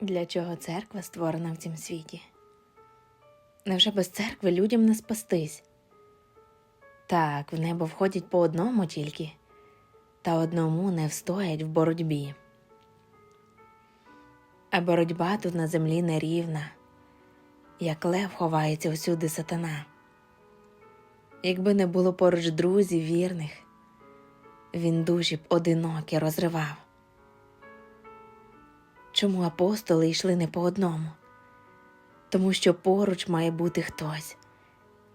Для чого церква створена в цім світі? Невже без церкви людям не спастись? Так, в небо входять по одному тільки, та одному не встоять в боротьбі. А боротьба тут на землі нерівна, як лев ховається усюди сатана. Якби не було поруч друзів вірних, він душі б одинокі розривав. Чому апостоли йшли не по одному? Тому що поруч має бути хтось,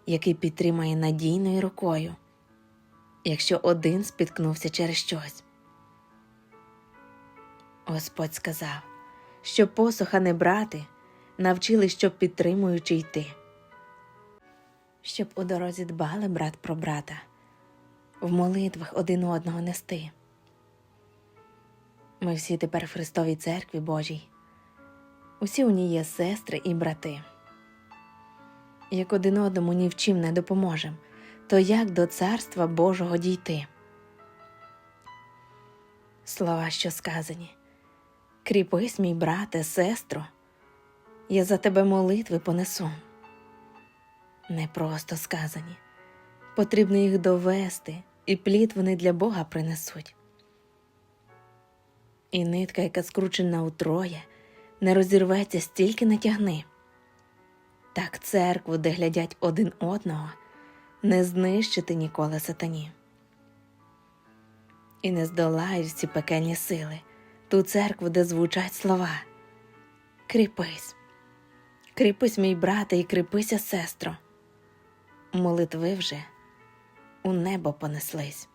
який підтримає надійною рукою, якщо один спіткнувся через щось. Господь сказав, щоб посоха не брати, навчили, щоб підтримуючи йти, щоб у дорозі дбали брат про брата, в молитвах один одного нести. Ми всі тепер в Христовій церкві Божій. Усі у ній є сестри і брати. Як один одному ні в чим не допоможем, то як до царства Божого дійти? Слова, що сказані. Кріпись, мій брате, сестро, я за тебе молитви понесу. Не просто сказані, потрібно їх довести, і плід вони для Бога принесуть. І нитка, яка скручена утроє, не розірветься стільки не тягни. Так церкву, де глядять один одного, не знищити ніколи сатані. І не здолають всі пекельні сили, ту церкву, де звучать слова. Кріпись, кріпись, мій брате, і кріпися, сестро. Молитви вже у небо понеслись.